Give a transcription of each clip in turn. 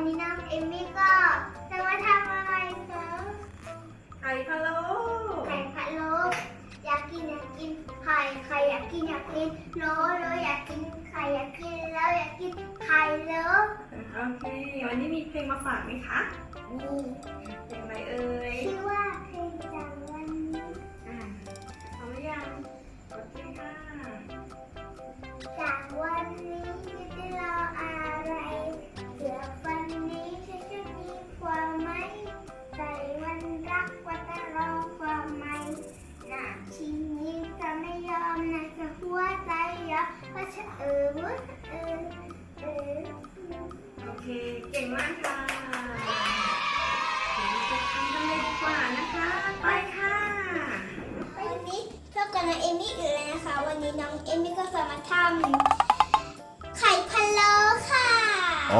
มมี่ก็จะมาทำอะไรคะไข่พะโล้ไข่พะโล้อยากกินอยากกินไข่ไข่อยากกินอยากกินโลโลอยากกินไข่อยากกินแล้วอยากกินไข่โลโอเค วันนี้มีเพลงมาฝากไหมคะนี่เพลงอะไรเอ่ยชื่อว่าเพลงจากวันนี้อ่าเอาหรือยังโอเคค่ะจากวันนี้จะได้รออะไร Dear funny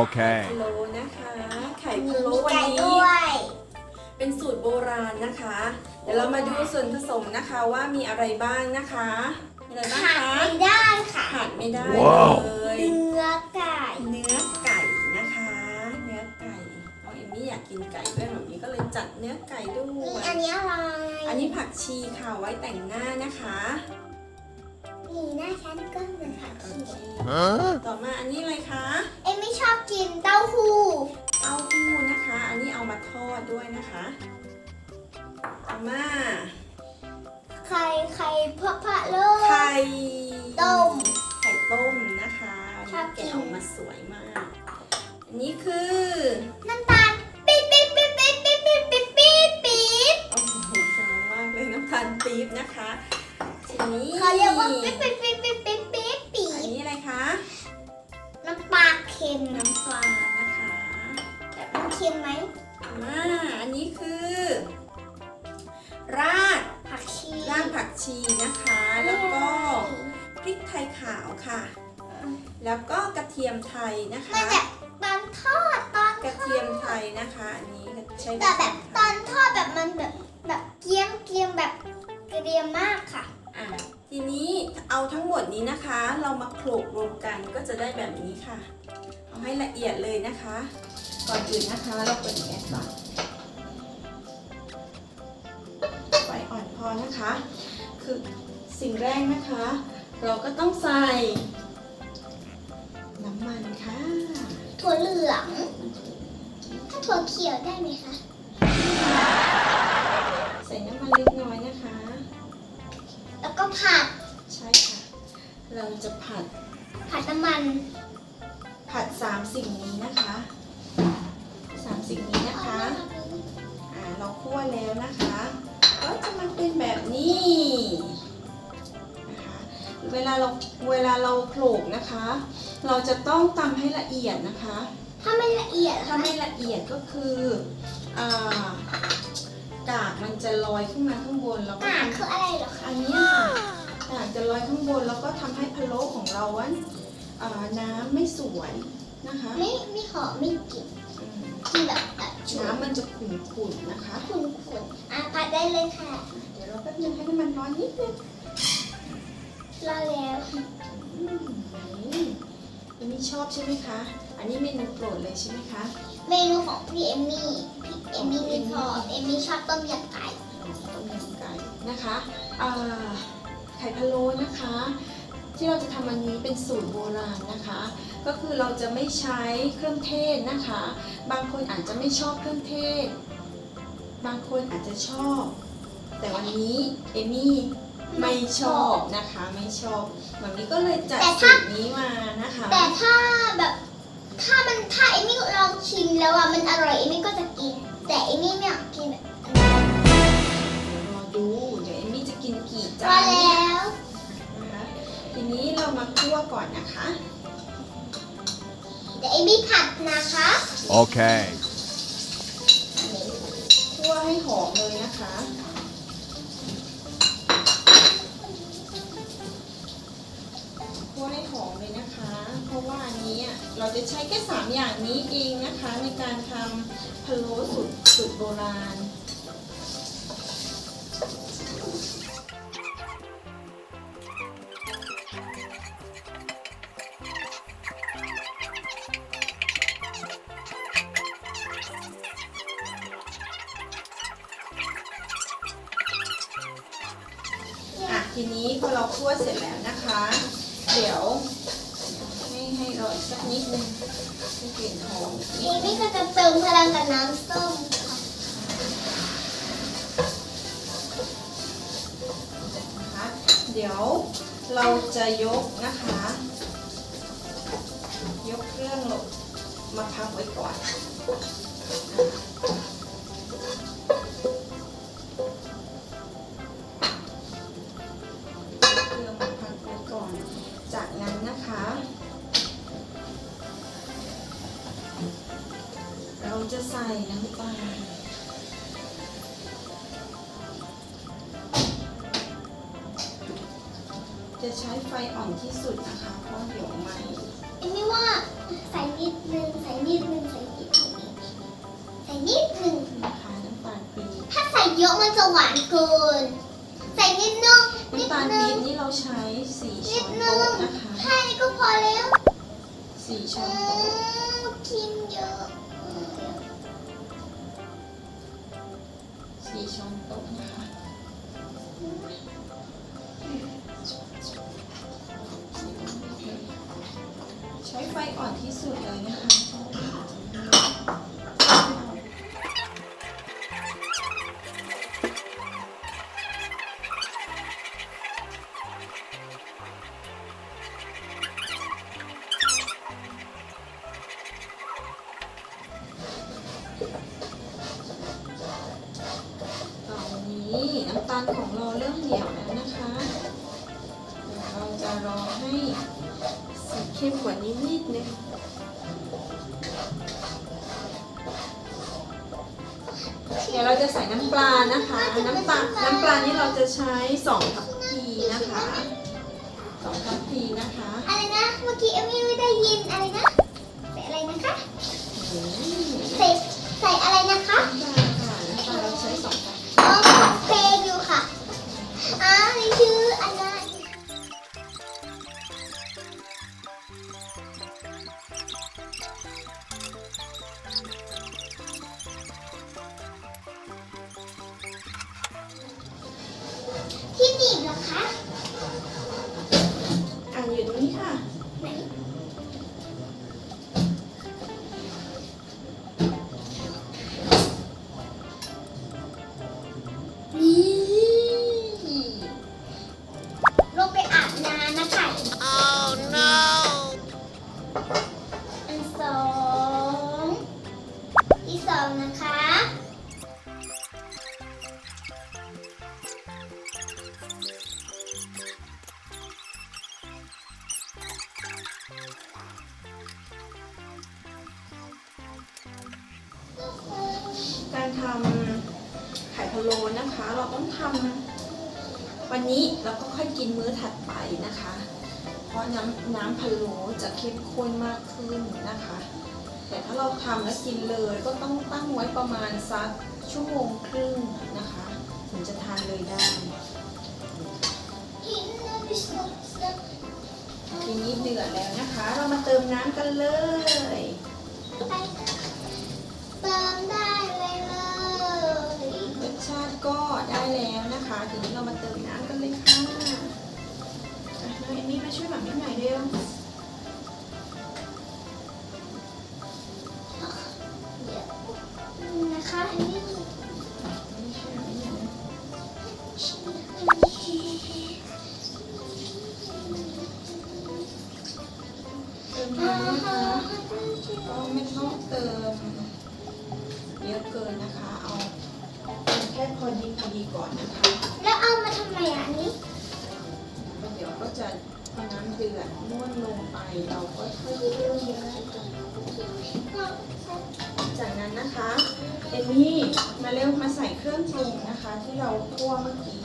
Okay. พะโล้นะคะ ไข่พะมีโล้วันไก่นี้ด้วยเป็นสูตรโบราณนะคะ เดี๋ยวเรามาดูส่วนผสมนะคะว่ามีอะไรบ้างนะคะมีอะไรบ้างขาดคะไม่ได้ค่ะขาดไม่ได้ว้าว เลย เนื้อไก่เนื้อไก่นะคะ เนื้อไก่น้องเอมมี่อยากกินไก่ด้วยแบบนี้ก็เลยจัดเนื้อไก่ด้วนี่ย อันนี้อะไรอันนี้ผักชีค่ะไว้แต่งหน้านะคะ นี่หน้าฉันก็เหมือนผักโอชีเค Huh? ต่อมาอันนี้อะไรคะ เอ็มไม่ชอบกินเต้าหู้เต้าหู้นะคะ อันนี้เอามาทอดด้วยนะคะ ต่อมา ไข่ไข่พะพะโลไข่ต้ม ไข่ต้มนะคะอันชอนี้บกินแกะออกมาสวยมาก อันนี้คือ นี้เขาเรียกว่าปี๊บปี๊บปี๊บปี๊บปี๊บปี๊บปี๊อันบนี้อะไรคะน้ำปลาเค็มน้ำปลานะคะแบบมันเค็มไหมมาอันนี้คือ รากผักชีรากผักชีนะคะ แล้วก็พริกไทยขาวค่ะ แล้วก็กระเทียมไทยนะมันคะแบบตอนทอดตอนกระเทียมไทยนะคะอันนี้ใช้แต่แบบตอนทอดแบบมันแบบแบบเกรียมเกรียมแบบเกรียมมากค่ะ อะทีนี้เอาทั้งหมดนี้นะคะ เรามาโขลกรวมกันก็จะได้แบบนี้ค่ะ เอาให้ละเอียดเลยนะคะ ก่อนอื่นนะคะเราเปิดแก๊สก่อนไฟอ่อนพอนะคะ คือสิ่งแรกนะคะ เราก็ต้องใส่ น้ำมันค่ะ ถั่วเหลือง ถ้าถั่วเขียวได้ไหมคะ ใส่น้ำมันเล็กน้อยนะคะแล้ว ก็ผัด ใช่ค่ะ เราจะผัดผัดน้ำมัน ผัดสามสิ่งนี้นะคะสามสิ่งนี้นะคะอ่าเราคั่วแล้วนะคะ ก็จะมาเป็นแบบนี้นะคะเวลาเราเวลาเราโขลกนะคะ เราจะต้องตำให้ละเอียดนะคะ ถ้าไม่ละเอียดถ้าไม่ละเอียดก็คืออ่า กากมันจะลอยขึ้นมาข้างบนแล้วก็อ่าคืออะไรเหรอคะอันเนี้ยค่ะกากจะลอยข้างบนแล้วก็ทำให้พะโล้ของเราว่าอ่าน้ำไม่สวยนะคะ ไม่ไม่หอมไม่กลิ่นอืมที่แบบแบบฉุนน้ำมันจะขุ่นๆนะคะขุ่นขุ่นๆอะผัดได้เลยค่ะ เดี๋ยวเราแป๊บนึงให้น้ำมันร้อนนิดนึงรอแล้วอืมนี่อันนี้ชอบใช่ไหมคะ อันนี้เมนูโปรดเลยใช่ไหมคะ เมนูของพี่เอมมี่พี่เอมมี่ไม่ชอบเอมมี่ชอบต้มยำไก่ต้มยำไก่นะคะอ่าไข่พะโล้นะคะ ที่เราจะทำอันนี้เป็นสูตรโบราณนะคะ ก็คือเราจะไม่ใช้เครื่องเทศนะคะ บางคนอาจจะไม่ชอบเครื่องเทศ บางคนอาจจะชอบ แต่วันนี้เอมี่ไม่ชอบนะคะไม่ชอบแบบนี้ก็เลยจัดสูตรนี้มานะคะ แต่ถ้าแบบ เรามาคั่วก่อนนะคะ เดี๋ยวเอมมี่ผัดนะคะ Okay. คั่วให้หอมเลยนะคะ คั่วให้หอมเลยนะคะ เพราะว่าอันนี้อะเราจะใช้แค่สามอย่างนี้เองนะคะ ในการทำพะโล้สูตรสูตรโบราณ ส้มค่ะนะคะเดี๋ยวเราจะยกนะคะ ยกเครื่องลงมาพักไว้ก่อน จะใช้ไฟอ่อนที่สุดนะคะ เพราะเดี๋ยวไหมเอมี่ว่าใส่นิดนึงใส่นิดนึงใส่นิดนึงใส่นิดนึงนะคะน้ำตาลปี๊บถ้าใส่เยอะมันจะหวานเกิน ใส่นิดนึงนิดน้ำตาลนึปี๊งบนี่เราใช้สี่นิช้ดอนนึโต๊ะงนะคะแค่นี้ก็พอแล้วสี่ช้อือนโต๊ะมกินเยอะอืมสี่ช้อนโต๊ะนะคะ ใช้ไฟอ่อนที่สุดเลยนะคะตอนนี้น้ำตาลของเราเริ่มเหนียวแล้วนะคะ รอให้สีเข้มกว่านี้นิดนึงเดี๋ยวเราจะใส่น้ำปลานะคะ น้ำปลา น้ำปลานี้เราจะใช้สองทัพพีนะคะสองทัพพีนะคะ อะไรนะ เมื่อกี้เอมี่ไม่ได้ยินอะไรนะ จะเข้มข้นมากขึ้นนะคะ แต่ถ้าเราทำแล้วกินเลยก็ต้องตั้งไว้ประมาณสักชั่วโมงครึ่งนะคะ ถึงจะทานเลยได้ทีนี้เดือดแล้วนะคะ เรามาเติมน้ำกันเลยเติมได้เลยรสชาติก็ได้แล้วนะคะ ทีนี้เรามาเติมน้ำกันเลยค่ะอะน้องเอมี่มาช่วยแบบนี้หน่อยเร็ว เอมี่มาเร็วมาใส่เครื่องปรุงนะคะ ที่เราคั่วเมื่อกี้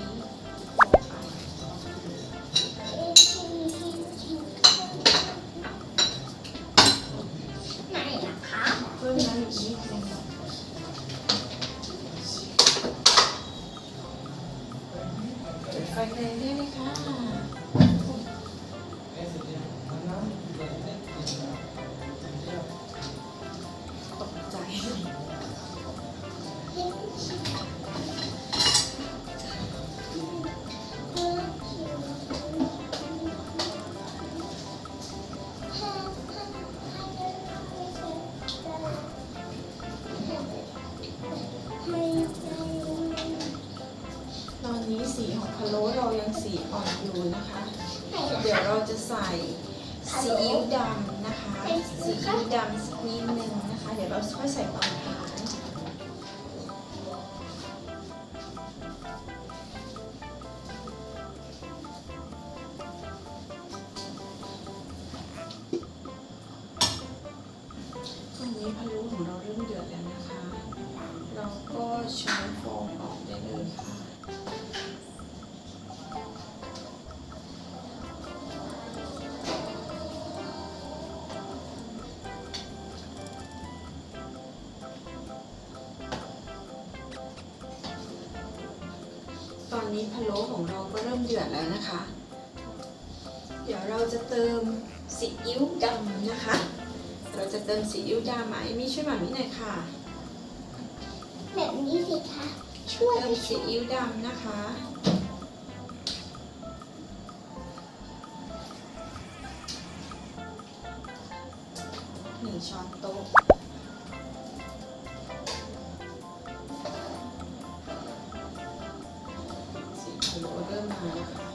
ตอนนี้พะโล้ของเราก็เริ่มเดือดแล้วนะคะ เดี๋ยวเราจะเติมซีอิ๊วดำนะคะ เราจะเติมซีอิ๊วดำไหมมี่ช่วยหมามี่หน่อยค่ะแบบนี้สิคะช่วยเติมซีอิ๊วดำนะคะ เริ่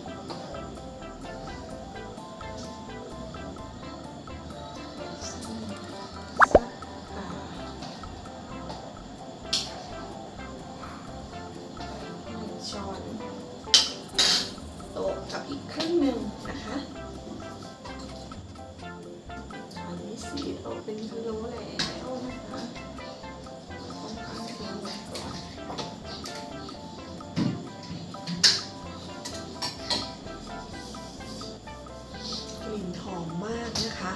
ลิ่นหอมมากนะคะ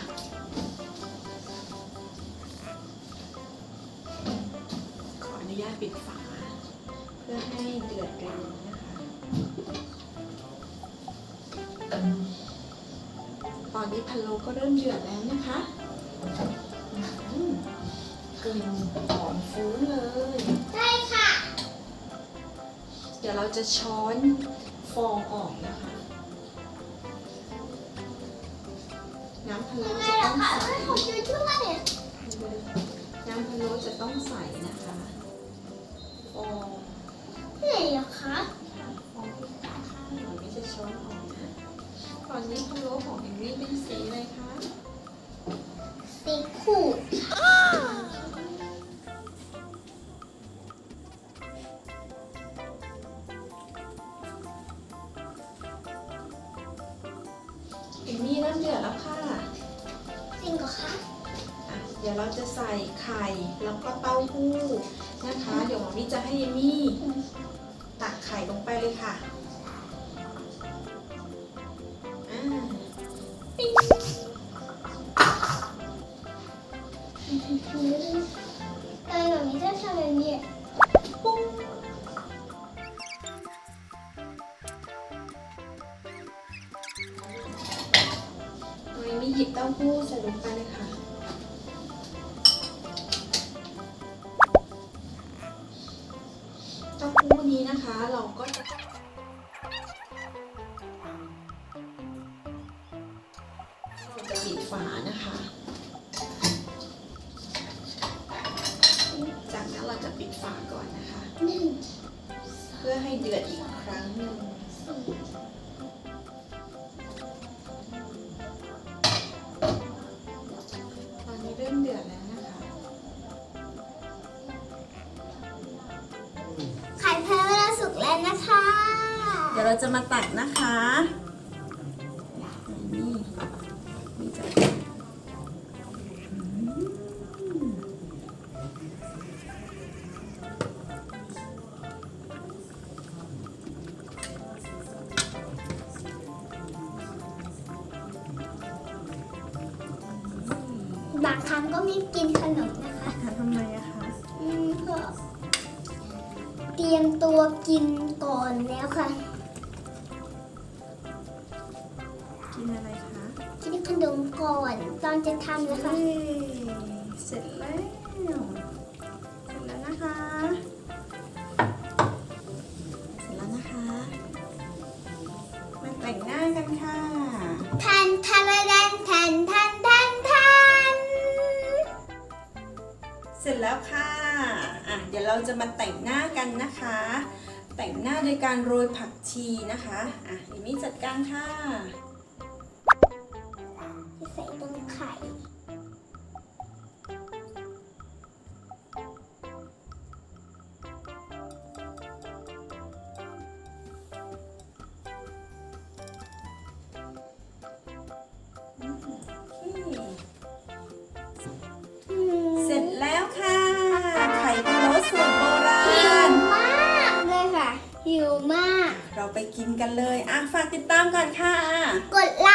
ขออนุญาตปิดฝา เพื่อให้เดือดเร็วนะคะ ตอนนี้พะโล้ก็เริ่มเดือดแล้วนะคะอืมกลิ่นหอมฟุ้งเลยได้ค่ะ เดี๋ยวเราจะช้อนฟองออกนะคะ น้ำพะโล้ยังไงจะต้ล่ะองคะใสให้ผมช่วยช่วยน้ำพะโล้จะต้องใสนะคะฟองเหนื่อยเหรอคะฟองที่ข้างๆหนูไม่จะช้อนออกนะตอนนี้พะโล้ของเอมมี่เป็นสีอะไรคะ สีขูด เหรอคะ่ะเดี๋ยวเราจะใส่ไข่แล้วก็เต้าหู้นะคะ เดี๋ยวหมอมี่จะให้เอมี่ตักไข่ลงไปเลยค่ะ เราก็จะเรา เดี๋ยวเราจะมาตักนะคะนี่นี่จะอืมบางครั้งก็ไม่กินขนมนะคะ ทำไมอะคะ อืมก็เตรียมตัวกินก่อนแล้วค่ะ ก่อนตอนจะทำนะคะเย้เสร็จแล้วเสร็จแล้วนะคะ เสร็จแล้วนะคะ มาแต่งหน้ากันค่ะทันทันทันทันทันทันทันเสร็จแล้วค่ะอะ เดี๋ยวเราจะมาแต่งหน้ากันนะคะแแต่งหน้าโดยการโรยผักชีนะคะอะลิมี่จัดการค่ะจะ ใส่ตรงไข่เสร็จแล้วค่ะ ไข่พะโล้สูตรโบราหิวณ มากเลยค่ะ หิวมาก เราไปกินกันเลย อะ ฝากติดตามก่อนค่ะ กดไล